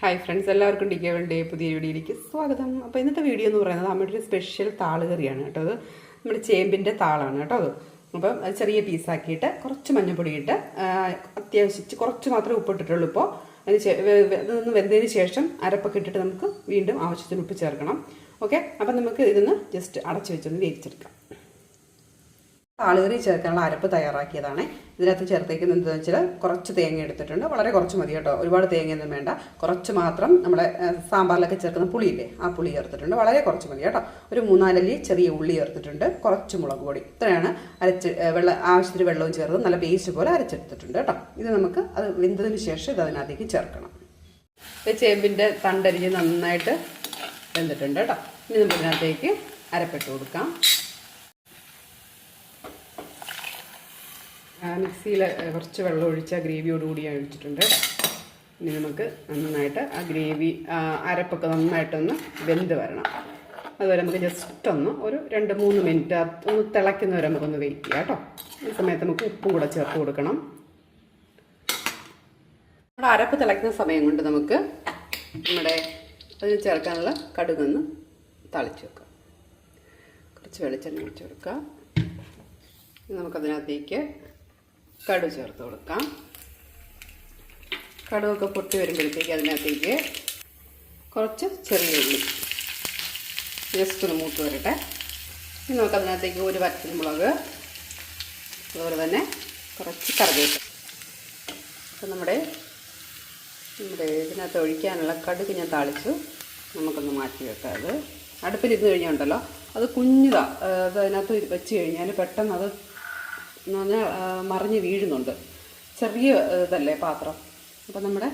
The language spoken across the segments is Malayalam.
ഹായ് ഫ്രണ്ട്സ് എല്ലാവർക്കും ഡി കെ വേൾഡ് പുതിയ വീഡിയോയിലേക്ക് സ്വാഗതം. അപ്പോൾ ഇന്നത്തെ വീഡിയോ എന്ന് പറയുന്നത് നമ്മുടെ ഒരു സ്പെഷ്യൽ താൾ കറിയാണ് കേട്ടോ. അത് നമ്മുടെ ചേമ്പിന്റെ താളാണ് കേട്ടോ അത്. അപ്പം ചെറിയ പീസാക്കിയിട്ട് കുറച്ച് മഞ്ഞൾപ്പൊടി ഇട്ട് അത്യാവശ്യം കുറച്ച് മാത്രമേ ഉപ്പിട്ടിട്ടുള്ളൂ ഇപ്പോൾ അതിന് ഇതൊന്ന് വെന്തതിന് ശേഷം അരപ്പൊക്കെ ഇട്ടിട്ട് നമുക്ക് വീണ്ടും ആവശ്യത്തിന് ഉപ്പ് ചേർക്കണം. ഓക്കെ അപ്പം നമുക്ക് ഇതൊന്ന് ജസ്റ്റ് അടച്ചു വെച്ചൊന്ന് വേവിച്ചെടുക്കാം. താളുകറി ചേർക്കാനുള്ള അരപ്പ് തയ്യാറാക്കിയതാണ്. ഇതിനകത്ത് ചേർത്തേക്കുന്നത് എന്താണെന്ന് വെച്ചാൽ കുറച്ച് തേങ്ങ എടുത്തിട്ടുണ്ട്. വളരെ കുറച്ച് മതി കേട്ടോ. ഒരുപാട് തേങ്ങയൊന്നും വേണ്ട. കുറച്ച് മാത്രം നമ്മുടെ സാമ്പാറിലൊക്കെ ചേർക്കുന്ന പുളിയില്ലേ ആ പുളി ചേർത്തിട്ടുണ്ട്. വളരെ കുറച്ച് മതി കേട്ടോ. ഒരു മൂന്നാലല്ലി ചെറിയ ഉള്ളി ചേർത്തിട്ടുണ്ട്. കുറച്ച് മുളക് പൊടി. ഇത്രയാണ് അരച്ച് വെള്ളം ആവശ്യത്തിന് വെള്ളവും ചേർത്ത് നല്ല പേസ്റ്റ് പോലെ അരച്ചെടുത്തിട്ടുണ്ട് കേട്ടോ. ഇത് നമുക്ക് അത് വെന്തതിന് ശേഷം ഇത് അതിനകത്തേക്ക് ചേർക്കണം. ചേമ്പിന്റെ തണ്ടരിഞ്ഞ് നന്നായിട്ട് വെന്തിട്ടുണ്ട് കേട്ടോ. ഇനി നമുക്ക് ഇതിനകത്തേക്ക് അരപ്പെട്ട് കൊടുക്കാം. മിക്സിയിൽ കുറച്ച് വെള്ളം ഒഴിച്ച് ആ ഗ്രേവിയോടുകൂടി ഒഴിച്ചിട്ടുണ്ട്. ഇനി നമുക്ക് നന്നായിട്ട് ആ ഗ്രേവി അരപ്പൊക്കെ നന്നായിട്ടൊന്ന് വെന്ത് വരണം. അതുവരെ നമുക്ക് ജസ്റ്റ് ഒന്ന് ഒരു രണ്ട് മൂന്ന് മിനിറ്റ് ഒന്ന് തിളയ്ക്കുന്നവരെ നമുക്കൊന്ന് വെയിറ്റ് ചെയ്യാം കേട്ടോ. ഈ സമയത്ത് നമുക്ക് ഉപ്പും കൂടെ ചേർത്ത് കൊടുക്കണം. നമ്മുടെ അരപ്പ് തിളയ്ക്കുന്ന സമയം കൊണ്ട് നമുക്ക് നമ്മുടെ അതിന് ചേർക്കാനുള്ള കടുകൊന്ന് തളിച്ച് വെക്കാം. കുറച്ച് വെളിച്ചെണ്ണ ഒഴിച്ച് കൊടുക്കാം. ഇനി നമുക്കതിനകത്തേക്ക് കടുക് ചേർത്ത് കൊടുക്കാം. കടുവൊക്കെ പൊട്ടി വരുമ്പോഴത്തേക്ക് അതിനകത്തേക്ക് കുറച്ച് ചെറിയ ഉള്ളി. ജസ്റ്റ് ഒന്ന് മൂത്ത് വരട്ടെ. ഇനി നമുക്കതിനകത്തേക്ക് ഒരു മുളക് അതുപോലെ തന്നെ കുറച്ച് കറിവേപ്പില അപ്പം നമ്മുടെ നമ്മുടെ ഇതിനകത്ത് ഒഴിക്കാനുള്ള കടുക് ഞാൻ താളിച്ചു. നമുക്കൊന്ന് മാറ്റി വെക്കാം അത്. അടുപ്പിലിരുന്ന് കഴിഞ്ഞുണ്ടല്ലോ അത് കുഞ്ഞിതാണ് അത് അതിനകത്ത് വെച്ച് കഴിഞ്ഞാൽ പെട്ടെന്ന് അത് എന്ന് പറഞ്ഞാൽ മറിഞ്ഞ് വീഴുന്നുണ്ട്. ചെറിയ ഇതല്ലേ പാത്രം. അപ്പം നമ്മുടെ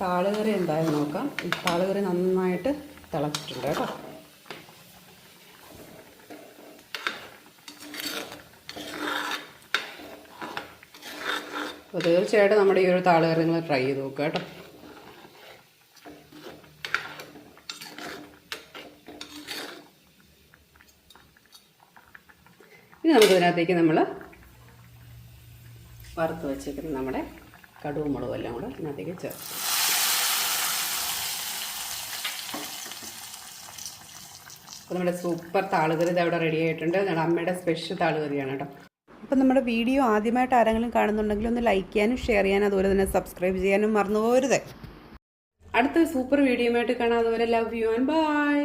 താളുകറി എന്തായാലും നോക്കാം. താളുകറി നന്നായിട്ട് തിളച്ചിട്ടുണ്ട് കേട്ടോ. അപ്പോൾ തീർച്ചയായിട്ടും നമ്മുടെ ഈ ഒരു താളുകറി നിങ്ങൾ ട്രൈ ചെയ്ത് നോക്കുക കേട്ടോ. ഇനി നമുക്കിതിനകത്തേക്ക് നമ്മൾ വറുത്ത് വെച്ചേക്കുന്ന നമ്മുടെ കടുവും മുളകും എല്ലാം കൂടെ ഇതിനകത്തേക്ക് ചേർത്ത്. അപ്പോൾ നമ്മുടെ സൂപ്പർ താളുകറി ഇതവിടെ റെഡി ആയിട്ടുണ്ട്. നമ്മുടെ അമ്മയുടെ സ്പെഷ്യൽ താളുകറിയാണ് കേട്ടോ. അപ്പം നമ്മുടെ വീഡിയോ ആദ്യമായിട്ട് ആരെങ്കിലും കാണുന്നുണ്ടെങ്കിൽ ഒന്ന് ലൈക്ക് ചെയ്യാനും ഷെയർ ചെയ്യാനും അതുപോലെ തന്നെ സബ്സ്ക്രൈബ് ചെയ്യാനും മറന്നു പോരുത് അടുത്ത സൂപ്പർ ആയിട്ട് കാണാം. അതുപോലെ ലവ് യു ആൻഡ് ബൈ